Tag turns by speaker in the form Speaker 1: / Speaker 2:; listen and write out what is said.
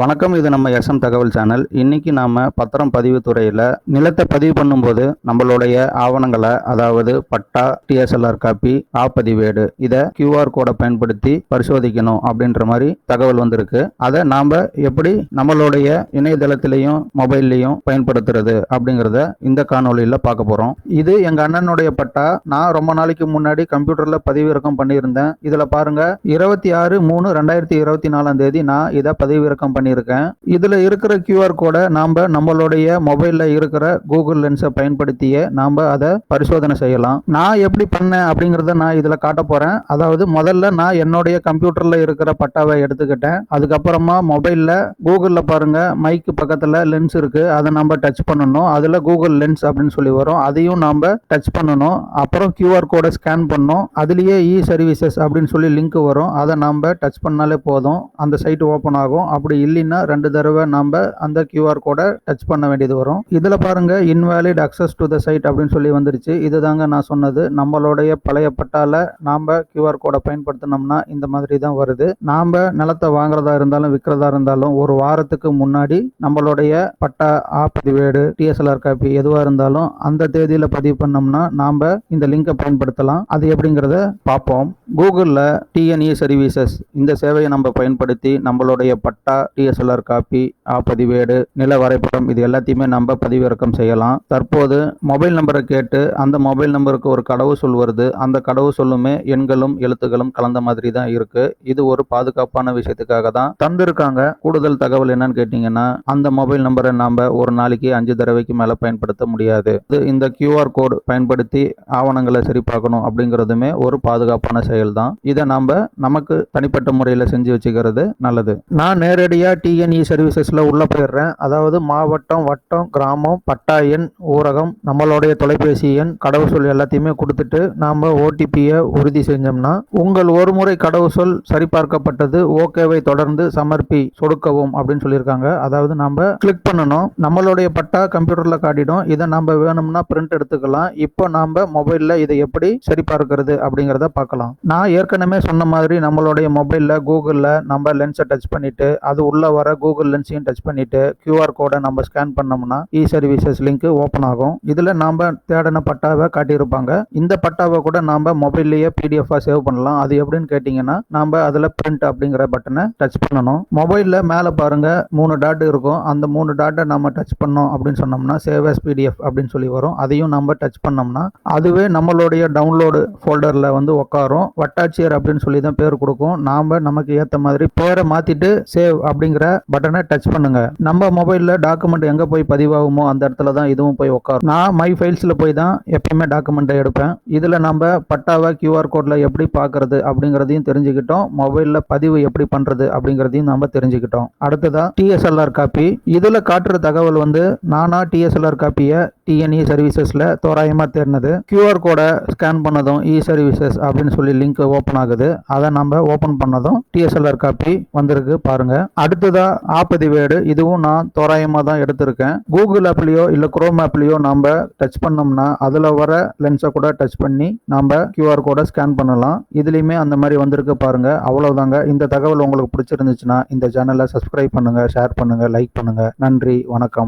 Speaker 1: வணக்கம் இது நம்ம எஸ்எம் தகவல் சேனல். இன்னைக்கு நாம பத்திரம் பதிவு துறையில நிலத்தை பதிவு பண்ணும்போது நம்மளுடைய ஆவணங்களை அதாவது பட்டா டிஎஸ்எல்ஆர் காப்பி ஆப்பதிவேடு இதை கியூஆர் கோடை பயன்படுத்தி பரிசோதிக்கணும் அப்படின்ற மாதிரி தகவல் வந்திருக்கு. அதை நாம எப்படி நம்மளுடைய இணையதளத்திலையும் மொபைல்லையும் பயன்படுத்துறது அப்படிங்கிறத இந்த காணொளியில பார்க்க போறோம். இது எங்க அண்ணனுடைய பட்டா. நான் ரொம்ப நாளைக்கு முன்னாடி கம்ப்யூட்டர்ல பதிவிறக்கம் பண்ணியிருந்தேன். இதுல பாருங்க இருபத்தி ஆறு மூணு ரெண்டாயிரத்தி இருபத்தி நாலாம் தேதி நான் இதை பதிவிறக்கம் பண்ணியிருக்கேன். இதில் இருக்கிற கியூஆர் கோடை நாம் நம்மளுடைய மொபைலில் இருக்கிற கூகுள் லென்ஸை பயன்படுத்தியே நாம் அதை பரிசோதனை செய்யலாம். நான் எப்படி பண்ணேன் அப்படிங்கிறத நான் இதில் காட்ட போகிறேன் அதாவது முதல்ல நான் என்னுடைய கம்ப்யூட்டரில் இருக்கிற பட்டாவை எடுத்துக்கிட்டேன். அதுக்கப்புறமா மொபைலில் கூகுளில் பாருங்கள் மைக்கு பக்கத்தில் லென்ஸ் இருக்குது அதை நம்ம டச் பண்ணணும். அதில் கூகுள் லென்ஸ் அப்படின்னு சொல்லி வரும். அதையும் நாம் டச் பண்ணணும். அப்புறம் கியூஆர் கோடை ஸ்கேன் பண்ணணும். அதுலேயே இ சர்வீசஸ் அப்படின்னு சொல்லி லிங்க் வரும். அதை நாம் டச் பண்ணாலே போதும். அந்த சைட் ஓப்பன் ஆகும். அப்படி இல்லை இல்லைன்னா ரெண்டு தடவை நம்ம அந்த கியூஆர் கோடை டச் பண்ண வேண்டியது வரும். இதில் பாருங்க invalid access to the site அப்படின்னு சொல்லி வந்துருச்சு. இதுதாங்க நான் சொன்னது. நம்மளுடைய பழைய பட்டால நாம கியூஆர் கோடை பயன்படுத்தினோம்னா இந்த மாதிரி தான் வருது. நாம நிலத்தை வாங்குறதா இருந்தாலும் விற்கிறதா இருந்தாலும் ஒரு வாரத்துக்கு முன்னாடி நம்மளுடைய பட்டா ஆப்பதிவேடு டிஎஸ்எல்ஆர் காப்பி எதுவாக இருந்தாலும் அந்த தேதியில் பதிவு பண்ணோம்னா நாம இந்த லிங்கை பயன்படுத்தலாம். அது எப்படிங்கிறத பார்ப்போம். கூகுளில் டிஎன்இ சர்வீசஸ் இந்த சேவையை நம்ம பயன்படுத்தி நம்மளுடைய பட்டா டிஎஸ்எல்ஆர் காப்பி ஆப்பதிவேடு நில வரைபடம் இது எல்லாத்தையுமே நம்ம பதிவிறக்கம் செய்யலாம். தற்போது மொபைல் நம்பரை கேட்டு அந்த மொபைல் நம்பருக்கு ஒரு கடவு சொல் வருது. அந்த கடவு சொல்லுமே எண்களும் எழுத்துக்களும் கலந்த மாதிரி தான் இருக்கு. இது ஒரு பாதுகாப்பான விஷயத்துக்காக தான் தந்திருக்காங்க. கூடுதல் தகவல் என்னன்னு கேட்டீங்கன்னா அந்த மொபைல் நம்பரை நாம ஒரு நாளைக்கு அஞ்சு தடவைக்கு மேல பயன்படுத்த முடியாது. இது இந்த கியூஆர் கோடு பயன்படுத்தி ஆவணங்களை சரி பார்க்கணும் அப்படிங்கிறதுமே ஒரு பாதுகாப்பான செயல் தான் இதை நாம நமக்கு தனிப்பட்ட முறையில் செஞ்சு வச்சுக்கிறது நல்லது. நான் நேரடியாக டிஎன்இ சர்வீசஸில் உள்ளே போயிடுறேன். அதாவது மாவட்டம் வட்டம் கிராமம் பட்டா எண் ஊரகம் நம்மளுடைய தொலைபேசி எண் கடவுச்சொல் எல்லாத்தையுமே கொடுத்துட்டு நாம் ஓடிபியை உறுதி செஞ்சோம்னா உங்கள் ஒரு முறை கடவுச்சொல் சரிபார்க்கப்பட்டது ஓகேவை தொடர்ந்து சமர்ப்பி சொடுக்கவும் அப்படின்னு சொல்லியிருக்காங்க. அதாவது நம்ம கிளிக் பண்ணணும். நம்மளுடைய பட்டா கம்ப்யூட்டரில் காட்டிடும். இதை நம்ம வேணும்னா பிரிண்ட் எடுத்துக்கலாம். இப்போ நாம் மொபைலில் இதை எப்படி சரிபார்க்கிறது அப்படிங்கிறத பார்க்கலாம். நான் ஏற்கனவே சொன்ன மாதிரி நம்மளுடைய மொபைலில் கூகுளில் நம்ம லென்ஸை டச் பண்ணிவிட்டு அது உள்ள வர கூகுள் லென்ஸையும் டச் பண்ணிட்டு கியூஆர் கோடை நம்ம ஸ்கேன் பண்ணோம்னா இ சர்வீசஸ் லிங்க் ஓப்பன் ஆகும். இதில் நாம் தேடின பட்டாவை காட்டியிருப்பாங்க. இந்த பட்டாவை கூட நாம் மொபைல்லையே பிடிஎஃபாக சேவ் பண்ணலாம். அது எப்படின்னு கேட்டிங்கன்னா நாம் அதில் பிரிண்ட் அப்படிங்கிற பட்டனை டச் பண்ணணும். மொபைலில் மேலே பாருங்க மூணு டாட் இருக்கும். அந்த மூணு டாட்டை நம்ம டச் பண்ணோம் அப்படின்னு சொன்னோம்னா சேவ் as பிடிஎஃப் அப்படின்னு சொல்லி வரும். அதையும் நம்ம டச் பண்ணோம்னா அதுவே நம்மளுடைய டவுன்லோடு ஃபோல்டரில் வந்து உட்காரும் வட்டாட்சியர் அப்படின்னு சொல்லி தான் பேர் கொடுக்கும். நாம் நமக்கு ஏற்ற மாதிரி பேரை மாற்றிட்டு சேவ் அப்படிங்கிற பட்டனை டச் பண்ணுங்க. நம்ம மொபைலில் டாக்குமெண்ட் எங்கே போய் பதிவாகுமோ அந்த இடத்துல தான் இதுவும் போய் உட்காரும் நான் மை ஃபைல்ஸில் போய் தான் எப்பயுமே டாக்குமெண்ட்டை எடுப்பேன். இதில் நம்ம பட்டாவை கியூஆர் கோடில் எப்படி பார்க்கறது அப்படிங்கிறதையும் தெரிஞ்சுக்கிட்டோம். மொபைலில் பதிவு எப்படி பண்ணுறது அப்படிங்கிறதையும் நம்ம தெரிஞ்சுக்கிட்டோம். அடுத்ததா டிஎஸ்எல்ஆர் காப்பி இதில் காட்டுற தகவல் வந்து நானா டிஎஸ்எல்ஆர் காப்பியை டிஎன்இ சர்வீசஸில் தோராயமாக தேடினது. கியூஆர் கோடை ஸ்கேன் பண்ணதும் இ சர்வீசஸ் அப்படின்னு சொல்லி லிங்க் ஓப்பன் ஆகுது. அதை நம்ம ஓப்பன் பண்ணதும் டிஎஸ்எல்ஆர் காப்பி வந்திருக்கு பாருங்க ஆப்பதி வேடு இதுவும் நான் தோராயமாக தான் எடுத்திருக்கேன். கூகுள் ஆப்லேயோ இல்லை குரோம் ஆப்லேயோ நம்ம டச் பண்ணோம்னா அதில் வர லென்ஸை கூட டச் பண்ணி நம்ம கியூஆர் கோடை ஸ்கேன் பண்ணலாம். இதுலேயுமே அந்த மாதிரி வந்திருக்கு பாருங்கள் அவ்வளோதாங்க இந்த தகவல் உங்களுக்கு பிடிச்சிருந்துச்சுன்னா இந்த சேனலை சப்ஸ்கிரைப் பண்ணுங்கள் ஷேர் பண்ணுங்கள் லைக் பண்ணுங்கள் நன்றி வணக்கம்.